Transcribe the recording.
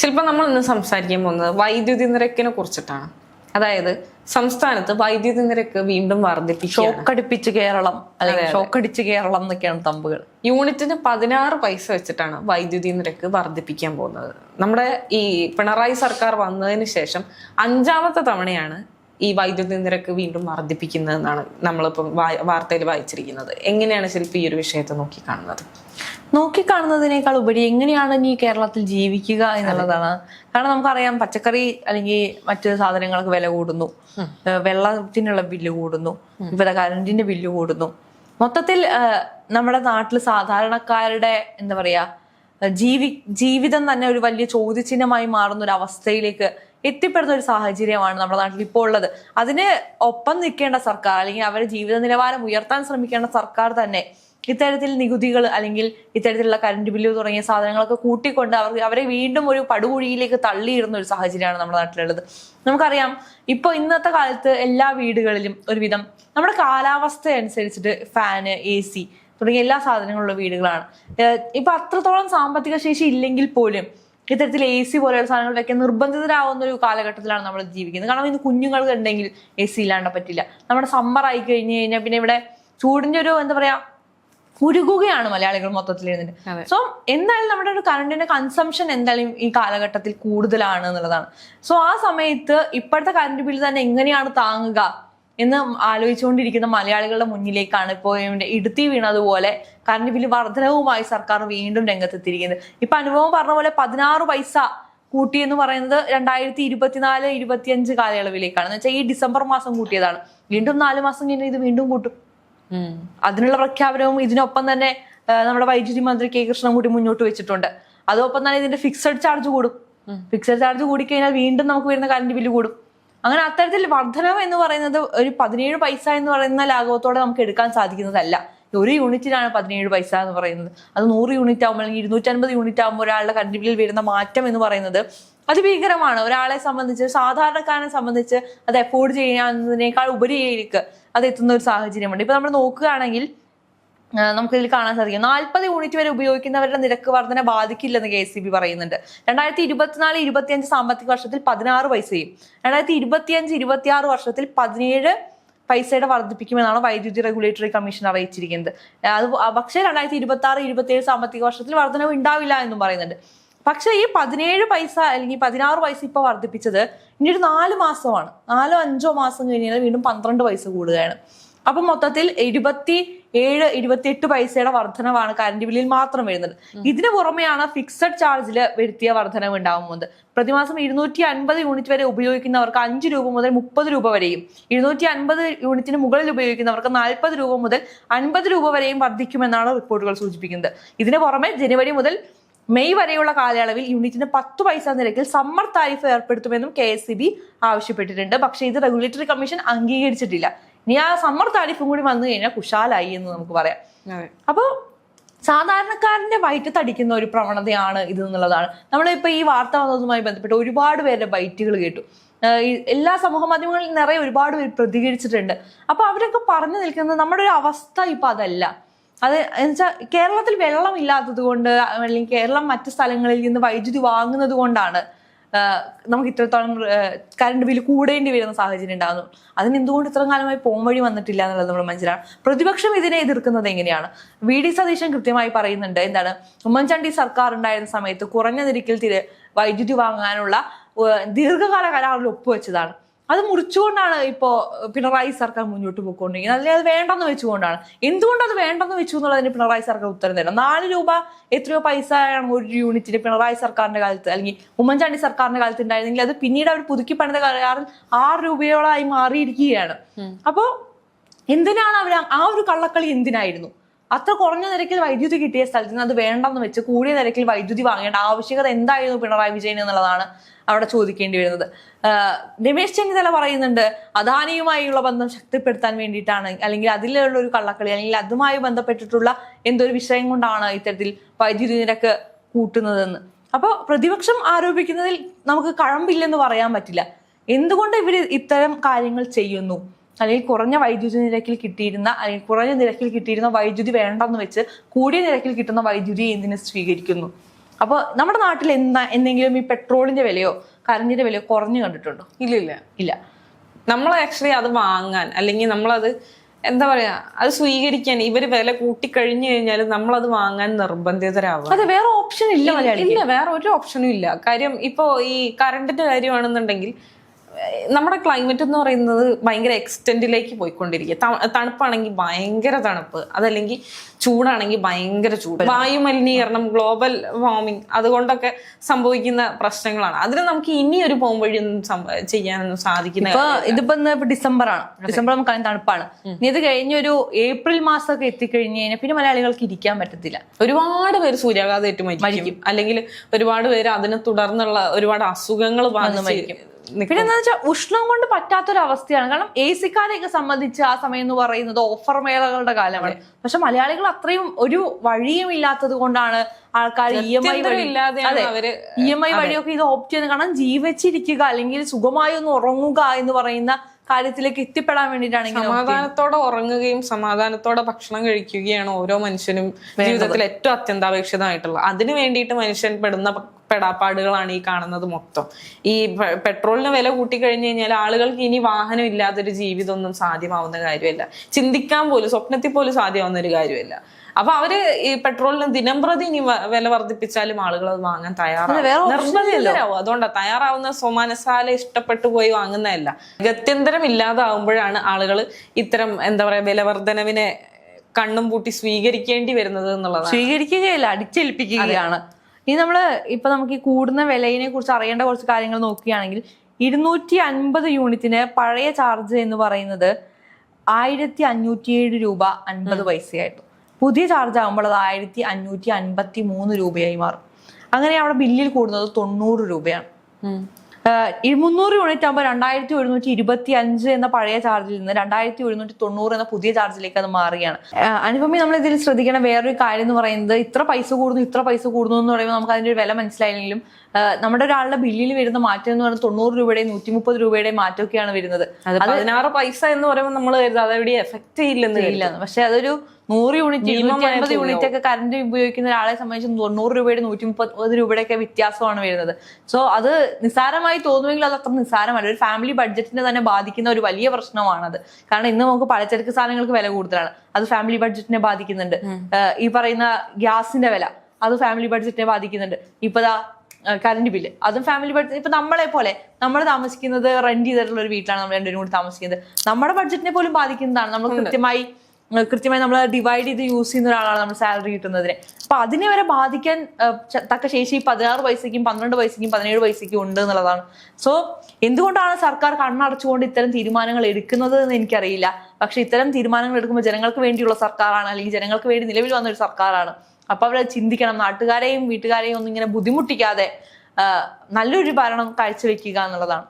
ശില്പം നമ്മൾ ഇന്ന് സംസാരിക്കാൻ പോകുന്നത് വൈദ്യുതി നിരക്കിനെ കുറിച്ചിട്ടാണ്. അതായത് സംസ്ഥാനത്ത് വൈദ്യുതി നിരക്ക് വീണ്ടും വർദ്ധിപ്പിക്കുകയാണ്. ഷോക്കടിപ്പിച്ച് കേരളം അല്ലെങ്കിൽ ഷോക്കടിച്ച് കേരളം എന്നൊക്കെയാണ് തമ്പുകൾ. യൂണിറ്റിന് പതിനാറ് പൈസ വെച്ചിട്ടാണ് വൈദ്യുതി നിരക്ക് വർദ്ധിപ്പിക്കാൻ പോകുന്നത്. നമ്മുടെ ഈ പിണറായി സർക്കാർ വന്നതിന് ശേഷം അഞ്ചാമത്തെ തവണയാണ് ഈ വൈദ്യുതി നിരക്ക് വീണ്ടും വർദ്ധിപ്പിക്കുന്നതെന്നാണ് നമ്മളിപ്പം വാർത്തയിൽ വായിച്ചിരിക്കുന്നത്. എങ്ങനെയാണ് ശില്പി ഈ ഒരു വിഷയത്തെ നോക്കിക്കാണുന്നത്? നോക്കിക്കാണുന്നതിനേക്കാൾ ഉപരി എങ്ങനെയാണ് ഇനി കേരളത്തിൽ ജീവിക്കുക എന്നുള്ളതാണ്. കാരണം നമുക്കറിയാം പച്ചക്കറി അല്ലെങ്കിൽ മറ്റു സാധനങ്ങൾക്ക് വില കൂടുന്നു. വെള്ളത്തിനുള്ള ബില്ല് കൂടുന്നു. ഇവിടെ കറണ്ടിന്റെ ബില്ല് കൂടുന്നു. മൊത്തത്തിൽ നമ്മുടെ നാട്ടിൽ സാധാരണക്കാരുടെ എന്താ പറയാ ജീവി ജീവിതം തന്നെ ഒരു വലിയ ചോദ്യചിഹ്നമായി മാറുന്ന ഒരു അവസ്ഥയിലേക്ക് എത്തിപ്പെടുന്ന ഒരു സാഹചര്യമാണ് നമ്മുടെ നാട്ടിൽ ഇപ്പോൾ ഉള്ളത്. അതിന് ഒപ്പം നിൽക്കേണ്ട സർക്കാർ അല്ലെങ്കിൽ അവരുടെ ജീവിത നിലവാരം ഉയർത്താൻ ശ്രമിക്കേണ്ട സർക്കാർ തന്നെ ഇത്തരത്തിൽ നികുതികൾ അല്ലെങ്കിൽ ഇത്തരത്തിലുള്ള കറണ്ട് ബില്ല് തുടങ്ങിയ സാധനങ്ങളൊക്കെ കൂട്ടിക്കൊണ്ട് അവർ അവരെ വീണ്ടും ഒരു പടുകുഴിയിലേക്ക് തള്ളിയിടുന്ന ഒരു സാഹചര്യമാണ് നമ്മുടെ നാട്ടിലുള്ളത്. നമുക്കറിയാം ഇപ്പോൾ ഇന്നത്തെ കാലത്ത് എല്ലാ വീടുകളിലും ഒരുവിധം നമ്മുടെ കാലാവസ്ഥ അനുസരിച്ചിട്ട് ഫാന് എ സി തുടങ്ങിയ എല്ലാ സാധനങ്ങളുള്ള വീടുകളാണ്. ഇപ്പൊ അത്രത്തോളം സാമ്പത്തിക ശേഷി ഇല്ലെങ്കിൽ പോലും ഇത്തരത്തിൽ എ സി പോലെയുള്ള സാധനങ്ങളിലൊക്കെ നിർബന്ധിതരാവുന്ന നിർബന്ധിതരാകുന്ന ഒരു കാലഘട്ടത്തിലാണ് നമ്മൾ ജീവിക്കുന്നത്. കാരണം ഇന്ന് കുഞ്ഞുങ്ങൾക്ക് ഉണ്ടെങ്കിൽ എ സി ഇല്ലാണ്ട് പറ്റില്ല. നമ്മുടെ സമ്മർ ആയി കഴിഞ്ഞു കഴിഞ്ഞാൽ പിന്നെ ഇവിടെ ചൂടിന്റെ ഒരു എന്താ പറയാ ഉരുകുകയാണ് മലയാളികൾ മൊത്തത്തിൽ. ഇരുന്നിട്ട്. സോ എന്തായാലും നമ്മുടെ ഒരു കറണ്ടിന്റെ കൺസംഷൻ എന്തായാലും ഈ കാലഘട്ടത്തിൽ കൂടുതലാണ് എന്നുള്ളതാണ്. സോ ആ സമയത്ത് ഇപ്പോഴത്തെ കറണ്ട് ബില്ല് തന്നെ എങ്ങനെയാണ് താങ്ങുക? എന്ന് ആലോചിച്ചുകൊണ്ടിരിക്കുന്ന മലയാളികളുടെ മുന്നിലേക്കാണ് ഇപ്പോൾ ഇടുത്തി വീണതുപോലെ കറണ്ട് ബില്ല് വർധനവുമായി സർക്കാർ വീണ്ടും രംഗത്തെത്തിയിരിക്കുന്നത്. ഇപ്പൊ അനുഭവം പറഞ്ഞ പോലെ പതിനാറ് പൈസ കൂട്ടി എന്ന് പറയുന്നത് രണ്ടായിരത്തി ഇരുപത്തിനാല് ഇരുപത്തിയഞ്ച് കാലയളവിലേക്കാണ്. എന്ന് വെച്ചാൽ ഈ ഡിസംബർ മാസം കൂട്ടിയതാണ്. വീണ്ടും നാല് മാസം കഴിഞ്ഞാൽ ഇത് വീണ്ടും കൂട്ടും. അതിനുള്ള പ്രഖ്യാപനവും ഇതിനൊപ്പം തന്നെ നമ്മുടെ വൈദ്യുതി മന്ത്രി കെ കൂടി മുന്നോട്ട് വെച്ചിട്ടുണ്ട്. അതോടൊപ്പം തന്നെ ഇതിന്റെ ഫിക്സഡ് ചാർജ് കൂടും. ഫിക്സഡ് ചാർജ് കൂടിക്കഴിഞ്ഞാൽ വീണ്ടും നമുക്ക് വരുന്ന കറണ്ട് ബില്ല് കൂടും. അങ്ങനെ അത്തരത്തിൽ വർധനവ് എന്ന് പറയുന്നത് ഒരു പതിനേഴ് പൈസ എന്ന് പറയുന്ന ലാഘവത്തോടെ നമുക്ക് എടുക്കാൻ സാധിക്കുന്നതല്ല. ഒരു യൂണിറ്റിനാണ് പതിനേഴ് പൈസ എന്ന് പറയുന്നത്. അത് നൂറ് യൂണിറ്റ് ആകുമ്പോൾ അല്ലെങ്കിൽ ഇരുന്നൂറ്റൻപത് യൂണിറ്റ് ആകുമ്പോൾ ഒരാളുടെ കണ്ടിപ്പിൽ വരുന്ന മാറ്റം എന്ന് പറയുന്നത് അത് ഭീകരമാണ്. ഒരാളെ സംബന്ധിച്ച് സാധാരണക്കാരനെ സംബന്ധിച്ച് അത് എഫോർഡ് ചെയ്യാവുന്നതിനേക്കാൾ ഉപരിയിലേക്ക് അത് എത്തുന്ന ഒരു സാഹചര്യമുണ്ട്. ഇപ്പൊ നമ്മൾ നോക്കുകയാണെങ്കിൽ ആ, നമുക്കിതിൽ കാണാൻ സാധിക്കും. നാൽപ്പത് യൂണിറ്റ് വരെ ഉപയോഗിക്കുന്നവരുടെ നിരക്ക് വർധന ബാധിക്കില്ലെന്ന് കെ എസ് ബി പറയുന്നുണ്ട്. രണ്ടായിരത്തി ഇരുപത്തിനാല് ഇരുപത്തിയഞ്ച് സാമ്പത്തിക വർഷത്തിൽ പതിനാറ് പൈസയും രണ്ടായിരത്തി ഇരുപത്തിയഞ്ച് ഇരുപത്തിയാറ് വർഷത്തിൽ പതിനേഴ് പൈസയുടെ വർദ്ധിപ്പിക്കുമെന്നാണ് വൈദ്യുതി റെഗുലേറ്ററി കമ്മീഷൻ അറിയിച്ചിരിക്കുന്നത്. അത് പക്ഷേ രണ്ടായിരത്തി ഇരുപത്തി ആറ് ഇരുപത്തിയേഴ് സാമ്പത്തിക വർഷത്തിൽ വർധനവ് ഉണ്ടാവില്ല എന്നും പറയുന്നുണ്ട്. പക്ഷേ ഈ പതിനേഴ് പൈസ അല്ലെങ്കിൽ പതിനാറ് പൈസ ഇപ്പോൾ വർദ്ധിപ്പിച്ചത് ഇനി ഒരു നാല് മാസമാണ്. നാലോ അഞ്ചോ മാസം കഴിഞ്ഞാൽ വീണ്ടും പന്ത്രണ്ട് പൈസ കൂടുകയാണ്. അപ്പൊ മൊത്തത്തിൽ ഇരുപത്തി ഏഴ് ഇരുപത്തിയെട്ട് പൈസയുടെ വർധനവാണ് കറണ്ട് ബില്ലിൽ മാത്രം വരുന്നത്. ഇതിന് പുറമെയാണ് ഫിക്സഡ് ചാർജിൽ വരുത്തിയ വർധനവ് ഉണ്ടാകുന്നത് പ്രതിമാസം ഇരുന്നൂറ്റി അൻപത് യൂണിറ്റ് വരെ ഉപയോഗിക്കുന്നവർക്ക് അഞ്ച് രൂപ മുതൽ മുപ്പത് രൂപ വരെയും ഇരുന്നൂറ്റി അൻപത് യൂണിറ്റിന് മുകളിൽ ഉപയോഗിക്കുന്നവർക്ക് നാൽപ്പത് രൂപ മുതൽ അൻപത് രൂപ വരെയും വർദ്ധിക്കുമെന്നാണ് റിപ്പോർട്ടുകൾ സൂചിപ്പിക്കുന്നത്. ഇതിന് പുറമെ ജനുവരി മുതൽ മെയ് വരെയുള്ള കാലയളവിൽ യൂണിറ്റിന് പത്ത് പൈസ നിരക്കിൽ സമ്മർ താരിഫ് ഏർപ്പെടുത്തുമെന്നും കെ എസ് സി ബി ആവശ്യപ്പെട്ടിട്ടുണ്ട്. പക്ഷേ ഇത് റെഗുലേറ്ററി കമ്മീഷൻ അംഗീകരിച്ചിട്ടില്ല. ഇനി ആ സമ്മർ താരിഫും കൂടി വന്നു കഴിഞ്ഞാൽ കുശാലായി എന്ന് നമുക്ക് പറയാം. അപ്പോൾ സാധാരണക്കാരന്റെ വയറ്റത്തടിക്കുന്ന ഒരു പ്രവണതയാണ് ഇത് എന്നുള്ളതാണ്. നമ്മളിപ്പോ ഈ വാർത്ത വന്നതുമായി ബന്ധപ്പെട്ട് ഒരുപാട് പേരുടെ ബൈറ്റുകൾ കേട്ടു. എല്ലാ സമൂഹ മാധ്യമങ്ങളിൽ നിറയെ ഒരുപാട് പേര് പ്രതികരിച്ചിട്ടുണ്ട്. അപ്പൊ അവരൊക്കെ പറഞ്ഞു നിൽക്കുന്നത് നമ്മുടെ ഒരു അവസ്ഥ ഇപ്പൊ അതല്ല. അത് എന്നുവെച്ചാൽ കേരളത്തിൽ വെള്ളം ഇല്ലാത്തത് കൊണ്ട് അല്ലെങ്കിൽ കേരളം മറ്റു സ്ഥലങ്ങളിൽ നിന്ന് വൈദ്യുതി വാങ്ങുന്നത് കൊണ്ടാണ് നമുക്ക് ഇത്രത്തോളം കറണ്ട് ബില്ല് കൂടേണ്ടി വരുന്ന സാഹചര്യം ഉണ്ടാകുന്നു. അതിന് എന്തുകൊണ്ട് ഇത്രയും കാലമായി പോം വഴി വന്നിട്ടില്ല എന്നുള്ളത് നമ്മൾ മനസ്സിലാണ് പ്രതിപക്ഷം ഇതിനെ എതിർക്കുന്നത് എങ്ങനെയാണ്? വി ഡി സതീശൻ കൃത്യമായി പറയുന്നുണ്ട് എന്താണ്? ഉമ്മൻചാണ്ടി സർക്കാർ ഉണ്ടായിരുന്ന സമയത്ത് കുറഞ്ഞ നിരക്കിൽ വൈദ്യുതി വാങ്ങാനുള്ള ദീർഘകാല കരാറിൽ ഒപ്പുവെച്ചതാണ്. അത് മുറിച്ചുകൊണ്ടാണ് ഇപ്പോ പിണറായി സർക്കാർ മുന്നോട്ട് പോയിക്കൊണ്ടിരിക്കുന്നത്. അല്ലെങ്കിൽ അത് വേണ്ടെന്ന് വെച്ചുകൊണ്ടാണ്. എന്തുകൊണ്ട് അത് വേണ്ടെന്ന് വെച്ചു എന്നുള്ളതിന് പിണറായി സർക്കാർ ഉത്തരം തരണം നാല് രൂപ എത്രയോ പൈസയാണ് ഒരു യൂണിറ്റിന് പിണറായി സർക്കാരിന്റെ കാലത്ത് അല്ലെങ്കിൽ ഉമ്മൻചാണ്ടി സർക്കാരിന്റെ കാലത്ത് ഉണ്ടായിരുന്നെങ്കിൽ അത് പിന്നീട് അവർ പുതുക്കി പണിത കരാറിൽ ആറ് രൂപയോളമായി മാറിയിരിക്കുകയാണ്. അപ്പോൾ എന്തിനാണ് അവർ ആ ഒരു കള്ളക്കളി എന്തിനായിരുന്നു? അത്ര കുറഞ്ഞ നിരക്കിൽ വൈദ്യുതി കിട്ടിയ സ്ഥലത്ത് നിന്ന് അത് വേണ്ടെന്ന് വെച്ച് കൂടിയ നിരക്കിൽ വൈദ്യുതി വാങ്ങേണ്ട ആവശ്യകത എന്തായിരുന്നു പിണറായി വിജയൻ എന്നുള്ളതാണ് അവിടെ ചോദിക്കേണ്ടി വരുന്നത്. രമേശ് ചെന്നിത്തല പറയുന്നുണ്ട് അദാനിയുമായുള്ള ബന്ധം ശക്തിപ്പെടുത്താൻ വേണ്ടിയിട്ടാണ് അല്ലെങ്കിൽ അതിലുള്ള ഒരു കള്ളക്കളി അല്ലെങ്കിൽ അതുമായി ബന്ധപ്പെട്ടിട്ടുള്ള എന്തൊരു വിഷയം കൊണ്ടാണ് ഇത്തരത്തിൽ വൈദ്യുതി നിരക്ക് കൂട്ടുന്നതെന്ന്. അപ്പോൾ പ്രതിപക്ഷം ആരോപിക്കുന്നതിൽ നമുക്ക് കഴമ്പില്ലെന്ന് പറയാൻ പറ്റില്ല. എന്തുകൊണ്ട് ഇവർ ഇത്തരം കാര്യങ്ങൾ ചെയ്യുന്നു? അല്ലെങ്കിൽ കുറഞ്ഞ വൈദ്യുതി നിരക്കിൽ കിട്ടിയിരുന്ന അല്ലെങ്കിൽ കുറഞ്ഞ നിരക്കിൽ കിട്ടിയിരുന്ന വൈദ്യുതി വേണ്ടെന്ന് വെച്ച് കൂടിയ നിരക്കിൽ കിട്ടുന്ന വൈദ്യുതി എന്തിനു സ്വീകരിക്കുന്നു? അപ്പോൾ നമ്മുടെ നാട്ടിൽ എന്താ എന്തെങ്കിലും ഈ പെട്രോളിന്റെ വിലയോ കറണ്ടിന്റെ വിലയോ കുറഞ്ഞു കണ്ടിട്ടുണ്ടോ? ഇല്ല ഇല്ല. നമ്മൾ ആക്ച്വലി അത് വാങ്ങാൻ അല്ലെങ്കിൽ നമ്മളത് എന്താ പറയാ അത് സ്വീകരിക്കാൻ ഇവർ വില കൂട്ടിക്കഴിഞ്ഞു കഴിഞ്ഞാൽ നമ്മൾ അത് വാങ്ങാൻ നിർബന്ധിതരാകും അതെ വേറെ ഓപ്ഷൻ ഇല്ല ഇല്ല വേറെ ഒരു ഓപ്ഷനും ഇല്ല. കാര്യം ഇപ്പോ ഈ കറണ്ടിന്റെ കാര്യമാണെന്നുണ്ടെങ്കിൽ നമ്മുടെ ക്ലൈമറ്റ് എന്ന് പറയുന്നത് ഭയങ്കര എക്സ്റ്റെൻഡിലേക്ക് പോയിക്കൊണ്ടിരിക്കുക. തണുപ്പാണെങ്കിൽ ഭയങ്കര തണുപ്പ് അതല്ലെങ്കിൽ ചൂടാണെങ്കിൽ ഭയങ്കര ചൂട്. വായുമലിനീകരണം ഗ്ലോബൽ വാർമിംഗ് അതുകൊണ്ടൊക്കെ സംഭവിക്കുന്ന പ്രശ്നങ്ങളാണ്. അതിന് നമുക്ക് ഇനി ഒരു പോം വഴിയൊന്നും ചെയ്യാനൊന്നും സാധിക്കുന്ന ഇപ്പൊ ഇതിപ്പോ ഇപ്പൊ ഡിസംബർ ആണ് ഡിസംബർ നമുക്ക് തണുപ്പാണ്. ഇനി ഇത് കഴിഞ്ഞൊരു ഏപ്രിൽ മാസം ഒക്കെ എത്തിക്കഴിഞ്ഞ് കഴിഞ്ഞാൽ പിന്നെ മലയാളികൾക്ക് ഇരിക്കാൻ പറ്റത്തില്ല. ഒരുപാട് പേര് സൂര്യാഘാതം ഏറ്റുമായിരിക്കും അല്ലെങ്കിൽ ഒരുപാട് പേര് അതിനെ തുടർന്നുള്ള ഒരുപാട് അസുഖങ്ങൾ ബാധിച്ച് നിൽക്കും. പിന്നെ എന്താ വെച്ചാൽ ഉഷ്ണം കൊണ്ട് പറ്റാത്തൊരവസ്ഥയാണ്. കാരണം എ സിക്കാരെയൊക്കെ സംബന്ധിച്ച് ആ സമയം എന്ന് പറയുന്നത് ഓഫർ മേളകളുടെ കാലമാണ് പക്ഷെ മലയാളികൾ അത്രയും ഒരു വഴിയും ഇല്ലാത്തത് കൊണ്ടാണ് ആൾക്കാർ ഇ എം ഐ വഴി അവർ ഇ എം ഐ വഴിയൊക്കെ ഇത് ഓപ്റ്റ് ചെയ്യുന്നത്. കാരണം ജീവിച്ചിരിക്കുക അല്ലെങ്കിൽ സുഖമായി ഒന്ന് ഉറങ്ങുക എന്ന് പറയുന്ന കാര്യത്തിലേക്ക് എത്തിപ്പെടാൻ വേണ്ടിയിട്ടാണ് സമാധാനത്തോടെ ഉറങ്ങുകയും സമാധാനത്തോടെ ഭക്ഷണം കഴിക്കുകയാണ് ഓരോ മനുഷ്യനും ജീവിതത്തിൽ ഏറ്റവും അത്യന്താപേക്ഷിതമായിട്ടുള്ളത്. അതിനു വേണ്ടിയിട്ട് മനുഷ്യൻ പെടുന്ന പെടാപ്പാടുകളാണ് ഈ കാണുന്നത് മൊത്തം. ഈ പെട്രോളിന് വില കൂട്ടിക്കഴിഞ്ഞു കഴിഞ്ഞാൽ ആളുകൾക്ക് ഇനി വാഹനം ഇല്ലാത്തൊരു ജീവിതമൊന്നും സാധ്യമാവുന്ന കാര്യമല്ല. ചിന്തിക്കാൻ പോലും സ്വപ്നത്തിൽ പോലും സാധ്യമാവുന്ന ഒരു കാര്യമല്ല. അപ്പൊ അവർ ഈ പെട്രോളിന് ദിനംപ്രതി ഇനി വില വർദ്ധിപ്പിച്ചാലും ആളുകൾ അത് വാങ്ങാൻ തയ്യാറാവും. അതുകൊണ്ടാണ് നിർബന്ധിതരാവും. അതുകൊണ്ടാ തയ്യാറാവുന്ന സ്വമാനസാല ഇഷ്ടപ്പെട്ടു പോയി വാങ്ങുന്നതല്ല. ഗത്യന്തരം ഇല്ലാതാവുമ്പോഴാണ് ആളുകൾ ഇത്തരം എന്താ പറയാ വിലവർദ്ധനവിനെ കണ്ണും പൂട്ടി സ്വീകരിക്കേണ്ടി വരുന്നത് എന്നുള്ളതാണ്. സ്വീകരിക്കുകയല്ല അടിച്ചേൽപ്പിക്കുകയാണ്. ഇനി നമ്മൾ ഇപ്പൊ നമുക്ക് ഈ കൂടുന്ന വിലയിനെ കുറിച്ച് അറിയേണ്ട കുറച്ച് കാര്യങ്ങൾ നോക്കുകയാണെങ്കിൽ ഇരുന്നൂറ്റി അൻപത് യൂണിറ്റിന് പഴയ ചാർജ് എന്ന് പറയുന്നത് ആയിരത്തി അഞ്ഞൂറ്റി ഏഴ് രൂപ അൻപത് പൈസയായിരുന്നു പുതിയ ചാർജ് ആകുമ്പോൾ അത് ആയിരത്തി അഞ്ഞൂറ്റി അൻപത്തി മൂന്ന് രൂപയായി മാറും. അങ്ങനെ അവിടെ ബില്ലിൽ കൂടുന്നത് തൊണ്ണൂറ് രൂപയാണ്. മുന്നൂറ് യൂണിറ്റ് ആകുമ്പോൾ രണ്ടായിരത്തി ഒരുന്നൂറ്റി ഇരുപത്തി അഞ്ച് എന്ന പഴയ ചാർജിൽ നിന്ന് രണ്ടായിരത്തി ഒരുന്നൂറ്റി തൊണ്ണൂറ് എന്ന പുതിയ ചാർജിലേക്ക് അത് മാറുകയാണ്. അനുപമി നമ്മൾ ഇതിൽ ശ്രദ്ധിക്കേണ്ട വേറൊരു കാര്യം എന്ന് പറയുന്നത് ഇത്ര പൈസ കൂടുന്നു ഇത്ര പൈസ കൂടുന്നു എന്ന് പറയുമ്പോൾ നമുക്ക് അതിന്റെ ഒരു വില മനസ്സിലായില്ലെങ്കിലും നമ്മുടെ ഒരാളുടെ ബില്ലിൽ വരുന്ന മാറ്റം എന്ന് പറയുന്നത് തൊണ്ണൂറ് രൂപയുടെയും നൂറ്റി മുപ്പത് രൂപയുടെയും മാറ്റമൊക്കെയാണ് വരുന്നത്. പതിനാറ് പൈസ എന്ന് പറയുമ്പോൾ നമ്മൾ കരുതും അതെവിടെ എഫക്ട് ചെയ്യില്ലെന്ന്. പക്ഷെ അതൊരു നൂറ് യൂണിറ്റ് ഇരുന്നൂറ്റി അൻപത്. യൂണിറ്റ് ഒക്കെ കറണ്ട് ഉപയോഗിക്കുന്ന ഒരാളെ സംബന്ധിച്ച് തൊണ്ണൂറ് രൂപയുടെ നൂറ്റി മുപ്പത് രൂപയുടെ ഒക്കെ വ്യത്യാസമാണ് വരുന്നത്. സോ അത് നിസ്സാരമായി തോന്നുമെങ്കിൽ അത് അത്ര നിസ്സാരമല്ല. ഒരു ഫാമിലി ബഡ്ജറ്റിനെ തന്നെ ബാധിക്കുന്ന ഒരു വലിയ പ്രശ്നമാണത്. കാരണം ഇന്ന് നമുക്ക് പലചരക്ക് സാധനങ്ങൾക്ക് വില കൂടുതലാണ്. അത് ഫാമിലി ബഡ്ജറ്റിനെ ബാധിക്കുന്നുണ്ട്. ഈ പറയുന്ന ഗ്യാസിന്റെ വില അത് ഫാമിലി ബഡ്ജറ്റിനെ ബാധിക്കുന്നുണ്ട്. ഇപ്പതാ കറണ്ട് ബില്ല് അതും ഫാമിലി ബഡ്ജറ്റ് ഇപ്പൊ നമ്മളെ പോലെ നമ്മൾ താമസിക്കുന്നത് റെന്റ് ചെയ്തിട്ടുള്ള ഒരു വീട്ടിലാണ് നമ്മൾ രണ്ടുപേരും കൂടി താമസിക്കുന്നത്. നമ്മുടെ ബഡ്ജറ്റിനെ പോലും ബാധിക്കുന്നതാണ്. നമ്മൾ കൃത്യമായി കൃത്യമായി നമ്മൾ ഡിവൈഡ് ചെയ്ത് യൂസ് ചെയ്യുന്ന ഒരാളാണ് നമ്മൾ സാലറി കിട്ടുന്നതിന്. അപ്പൊ അതിനെ വരെ ബാധിക്കാൻ തക്ക ശേഷി പതിനാറ് പൈസയ്ക്കും പന്ത്രണ്ട് പൈസയ്ക്കും പതിനേഴ് പൈസയ്ക്കും ഉണ്ട് എന്നുള്ളതാണ്. സോ എന്തുകൊണ്ടാണ് സർക്കാർ കണ്ണടച്ചുകൊണ്ട് ഇത്തരം തീരുമാനങ്ങൾ എടുക്കുന്നത് എന്ന് എനിക്കറിയില്ല. പക്ഷെ ഇത്തരം തീരുമാനങ്ങൾ എടുക്കുമ്പോൾ ജനങ്ങൾക്ക് വേണ്ടിയുള്ള സർക്കാരാണ് അല്ലെങ്കിൽ ജനങ്ങൾക്ക് വേണ്ടി നിലവിൽ വന്ന ഒരു സർക്കാരാണ്. അപ്പൊ അവരെ ചിന്തിക്കണം. നാട്ടുകാരെയും വീട്ടുകാരെയും ഒന്നും ഇങ്ങനെ ബുദ്ധിമുട്ടിക്കാതെ നല്ലൊരു ഭരണം കാഴ്ചവെക്കുക എന്നുള്ളതാണ്.